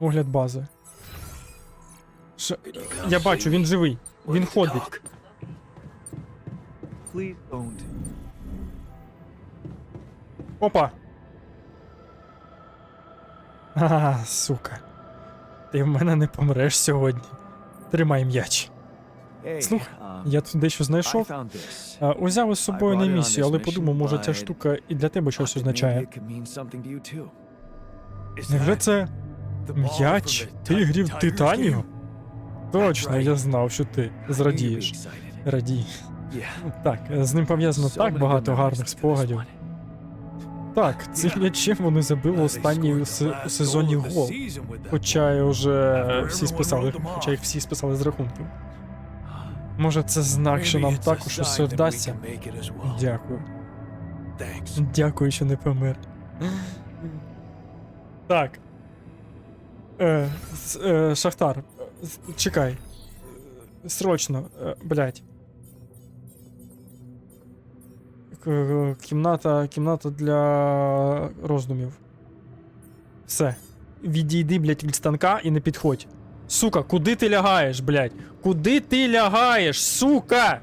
Огляд бази. Ш... Я бачу, він живий. Він ходить. Опа! А, сука. Ти в мене не помреш сьогодні. Тримай м'яч. Слухай, um, Я тут дещо знайшов. Узяв із собою на місію, але подумав, може ця штука і для тебе щось означає. Невже це м'яч тигрів Титанію? Точно, я знав, що ти зрадієш. Радій. Так, з ним пов'язано так багато гарних спогадів. Так, цим м'ячем вони забили останній сезоні гол. Хоча й уже всі списали, хоча їх всі списали з рахунків. Може, це знак, що нам також усе вдасться. Дякую. Дякую, що не помер. Так. Е, е, Шахтар, чекай. Срочно, е, блядь. Кімната, кімната для роздумів. Все. Відійди, блядь, від станка і не підходь. Сука, куди ти лягаєш, блядь? Куди ти лягаєш, сука?